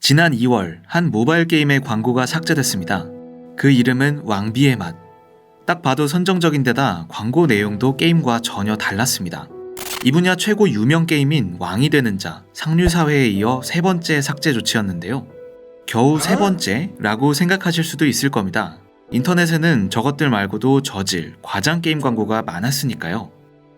지난 2월 한 모바일 게임의 광고가 삭제됐습니다. 그 이름은 왕비의 맛. 딱 봐도 선정적인 데다 광고 내용도 게임과 전혀 달랐습니다. 이 분야 최고 유명 게임인 왕이 되는 자, 상류사회에 이어 세 번째 삭제 조치였는데요. 겨우 세 번째라고 생각하실 수도 있을 겁니다. 인터넷에는 저것들 말고도 저질, 과장 게임 광고가 많았으니까요.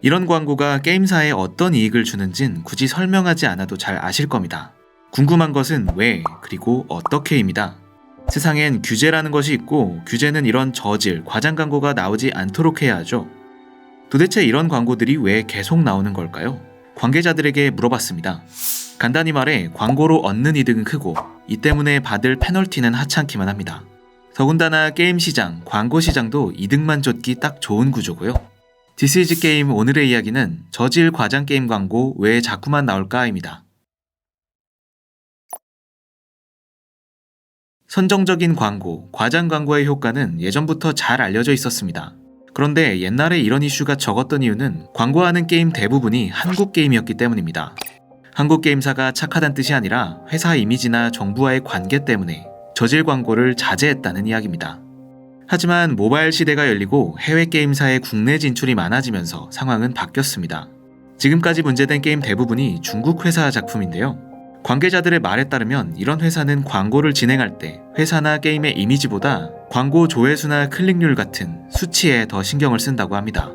이런 광고가 게임사에 어떤 이익을 주는진 굳이 설명하지 않아도 잘 아실 겁니다. 궁금한 것은 왜, 그리고 어떻게입니다. 세상엔 규제라는 것이 있고 규제는 이런 저질, 과장 광고가 나오지 않도록 해야 하죠. 도대체 이런 광고들이 왜 계속 나오는 걸까요? 관계자들에게 물어봤습니다. 간단히 말해 광고로 얻는 이득은 크고 이 때문에 받을 페널티는 하찮기만 합니다. 더군다나 게임 시장, 광고 시장도 이득만 쫓기 딱 좋은 구조고요. 디스이즈 게임 오늘의 이야기는 저질 과장 게임 광고 왜 자꾸만 나올까입니다. 선정적인 광고, 과장 광고의 효과는 예전부터 잘 알려져 있었습니다. 그런데 옛날에 이런 이슈가 적었던 이유는 광고하는 게임 대부분이 한국 게임이었기 때문입니다. 한국 게임사가 착하단 뜻이 아니라 회사 이미지나 정부와의 관계 때문에 저질 광고를 자제했다는 이야기입니다. 하지만 모바일 시대가 열리고 해외 게임사의 국내 진출이 많아지면서 상황은 바뀌었습니다. 지금까지 문제된 게임 대부분이 중국 회사 작품인데요. 관계자들의 말에 따르면 이런 회사는 광고를 진행할 때 회사나 게임의 이미지보다 광고 조회수나 클릭률 같은 수치에 더 신경을 쓴다고 합니다.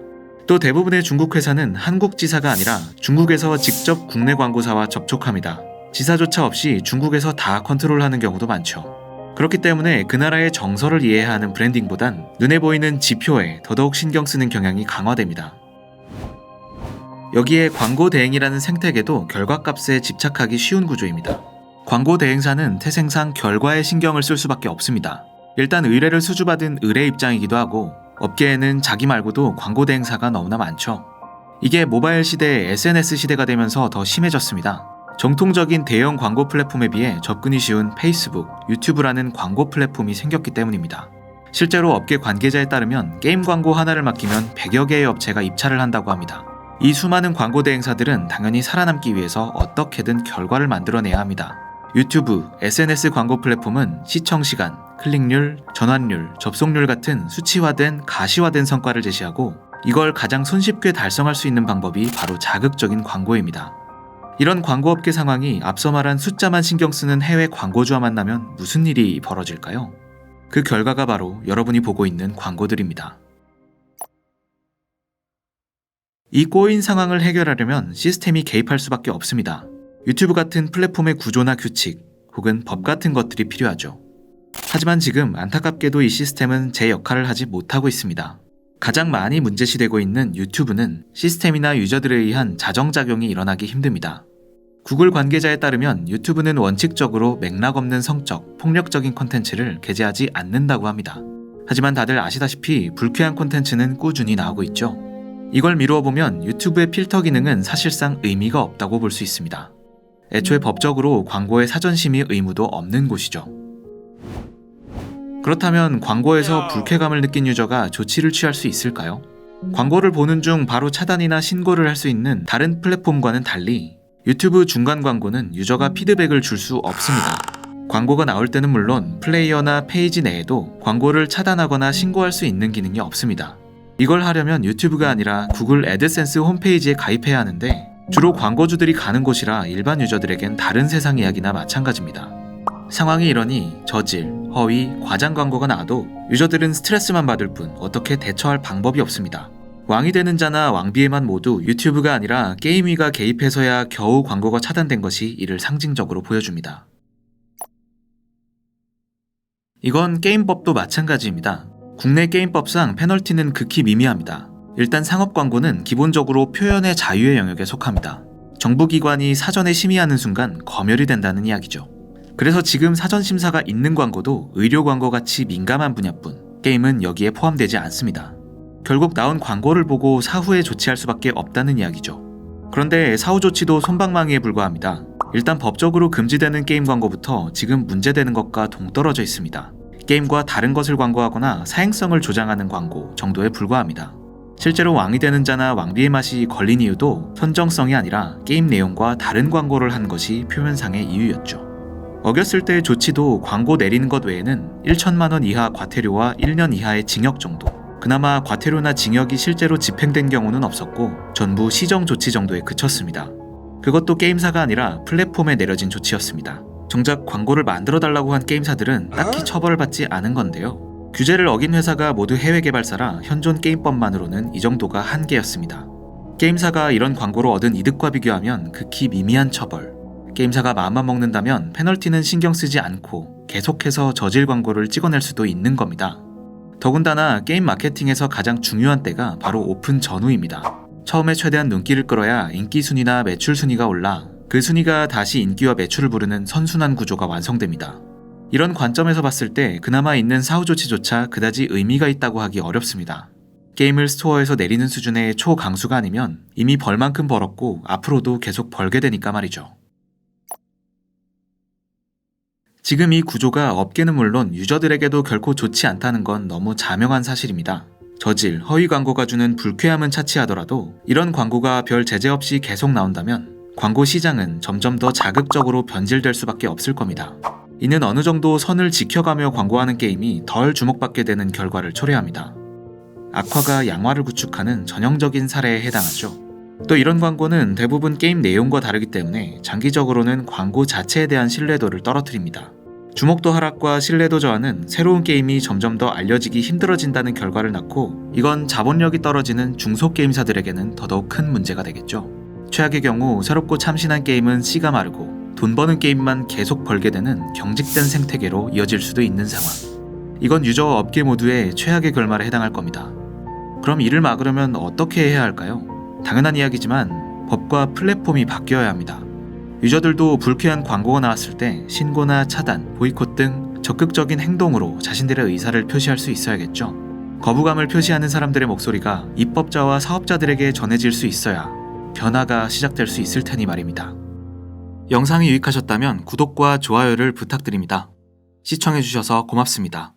또 대부분의 중국 회사는 한국 지사가 아니라 중국에서 직접 국내 광고사와 접촉합니다. 지사조차 없이 중국에서 다 컨트롤하는 경우도 많죠. 그렇기 때문에 그 나라의 정서를 이해해야 하는 브랜딩보단 눈에 보이는 지표에 더더욱 신경 쓰는 경향이 강화됩니다. 여기에 광고 대행이라는 생태계도 결과값에 집착하기 쉬운 구조입니다. 광고 대행사는 태생상 결과에 신경을 쓸 수밖에 없습니다. 일단 의뢰를 수주받은 의뢰 입장이기도 하고 업계에는 자기 말고도 광고 대행사가 너무나 많죠. 이게 모바일 시대 SNS 시대가 되면서 더 심해졌습니다. 정통적인 대형 광고 플랫폼에 비해 접근이 쉬운 페이스북, 유튜브라는 광고 플랫폼이 생겼기 때문입니다. 실제로 업계 관계자에 따르면 게임 광고 하나를 맡기면 100여 개의 업체가 입찰을 한다고 합니다. 이 수많은 광고 대행사들은 당연히 살아남기 위해서 어떻게든 결과를 만들어내야 합니다. 유튜브, SNS 광고 플랫폼은 시청 시간, 클릭률, 전환율, 접속률 같은 수치화된 가시화된 성과를 제시하고 이걸 가장 손쉽게 달성할 수 있는 방법이 바로 자극적인 광고입니다. 이런 광고업계 상황이 앞서 말한 숫자만 신경 쓰는 해외 광고주와 만나면 무슨 일이 벌어질까요? 그 결과가 바로 여러분이 보고 있는 광고들입니다. 이 꼬인 상황을 해결하려면 시스템이 개입할 수밖에 없습니다. 유튜브 같은 플랫폼의 구조나 규칙, 혹은 법 같은 것들이 필요하죠. 하지만 지금 안타깝게도 이 시스템은 제 역할을 하지 못하고 있습니다. 가장 많이 문제시되고 있는 유튜브는 시스템이나 유저들에 의한 자정작용이 일어나기 힘듭니다. 구글 관계자에 따르면 유튜브는 원칙적으로 맥락 없는 성적, 폭력적인 콘텐츠를 게재하지 않는다고 합니다. 하지만 다들 아시다시피 불쾌한 콘텐츠는 꾸준히 나오고 있죠. 이걸 미루어 보면 유튜브의 필터 기능은 사실상 의미가 없다고 볼 수 있습니다. 애초에 법적으로 광고의 사전심의 의무도 없는 곳이죠. 그렇다면 광고에서 불쾌감을 느낀 유저가 조치를 취할 수 있을까요? 광고를 보는 중 바로 차단이나 신고를 할 수 있는 다른 플랫폼과는 달리 유튜브 중간 광고는 유저가 피드백을 줄 수 없습니다. 광고가 나올 때는 물론 플레이어나 페이지 내에도 광고를 차단하거나 신고할 수 있는 기능이 없습니다. 이걸 하려면 유튜브가 아니라 구글 애드센스 홈페이지에 가입해야 하는데 주로 광고주들이 가는 곳이라 일반 유저들에겐 다른 세상 이야기나 마찬가지입니다. 상황이 이러니 저질, 허위, 과장 광고가 나와도 유저들은 스트레스만 받을 뿐 어떻게 대처할 방법이 없습니다. 왕이 되는 자나 왕비에만 모두 유튜브가 아니라 게임위가 개입해서야 겨우 광고가 차단된 것이 이를 상징적으로 보여줍니다. 이건 게임법도 마찬가지입니다. 국내 게임법상 페널티는 극히 미미합니다. 일단 상업 광고는 기본적으로 표현의 자유의 영역에 속합니다. 정부기관이 사전에 심의하는 순간 검열이 된다는 이야기죠. 그래서 지금 사전 심사가 있는 광고도 의료 광고 같이 민감한 분야뿐 게임은 여기에 포함되지 않습니다. 결국 나온 광고를 보고 사후에 조치할 수밖에 없다는 이야기죠. 그런데 사후 조치도 손방망이에 불과합니다. 일단 법적으로 금지되는 게임 광고부터 지금 문제되는 것과 동떨어져 있습니다. 게임과 다른 것을 광고하거나 사행성을 조장하는 광고 정도에 불과합니다. 실제로 왕이 되는 자나 왕비의 맛이 걸린 이유도 선정성이 아니라 게임 내용과 다른 광고를 한 것이 표면상의 이유였죠. 어겼을 때의 조치도 광고 내리는 것 외에는 1천만 원 이하 과태료와 1년 이하의 징역 정도. 그나마 과태료나 징역이 실제로 집행된 경우는 없었고 전부 시정 조치 정도에 그쳤습니다. 그것도 게임사가 아니라 플랫폼에 내려진 조치였습니다. 정작 광고를 만들어 달라고 한 게임사들은 딱히 처벌을 받지 않은 건데요. 규제를 어긴 회사가 모두 해외 개발사라 현존 게임법만으로는 이 정도가 한계였습니다. 게임사가 이런 광고로 얻은 이득과 비교하면 극히 미미한 처벌. 게임사가 마음만 먹는다면 페널티는 신경 쓰지 않고 계속해서 저질 광고를 찍어낼 수도 있는 겁니다. 더군다나 게임 마케팅에서 가장 중요한 때가 바로 오픈 전후입니다. 처음에 최대한 눈길을 끌어야 인기 순위나 매출 순위가 올라 그 순위가 다시 인기와 매출을 부르는 선순환 구조가 완성됩니다. 이런 관점에서 봤을 때 그나마 있는 사후 조치조차 그다지 의미가 있다고 하기 어렵습니다. 게임을 스토어에서 내리는 수준의 초강수가 아니면 이미 벌만큼 벌었고 앞으로도 계속 벌게 되니까 말이죠. 지금 이 구조가 업계는 물론 유저들에게도 결코 좋지 않다는 건 너무 자명한 사실입니다. 저질, 허위 광고가 주는 불쾌함은 차치하더라도 이런 광고가 별 제재 없이 계속 나온다면 광고 시장은 점점 더 자극적으로 변질될 수밖에 없을 겁니다. 이는 어느 정도 선을 지켜가며 광고하는 게임이 덜 주목받게 되는 결과를 초래합니다. 악화가 양화를 구축하는 전형적인 사례에 해당하죠. 또 이런 광고는 대부분 게임 내용과 다르기 때문에 장기적으로는 광고 자체에 대한 신뢰도를 떨어뜨립니다. 주목도 하락과 신뢰도 저하는 새로운 게임이 점점 더 알려지기 힘들어진다는 결과를 낳고 이건 자본력이 떨어지는 중소 게임사들에게는 더더욱 큰 문제가 되겠죠. 최악의 경우 새롭고 참신한 게임은 씨가 마르고 돈 버는 게임만 계속 벌게 되는 경직된 생태계로 이어질 수도 있는 상황. 이건 유저와 업계 모두의 최악의 결말에 해당할 겁니다. 그럼 이를 막으려면 어떻게 해야 할까요? 당연한 이야기지만 법과 플랫폼이 바뀌어야 합니다. 유저들도 불쾌한 광고가 나왔을 때 신고나 차단, 보이콧 등 적극적인 행동으로 자신들의 의사를 표시할 수 있어야겠죠. 거부감을 표시하는 사람들의 목소리가 입법자와 사업자들에게 전해질 수 있어야 변화가 시작될 수 있을 테니 말입니다. 영상이 유익하셨다면 구독과 좋아요를 부탁드립니다. 시청해주셔서 고맙습니다.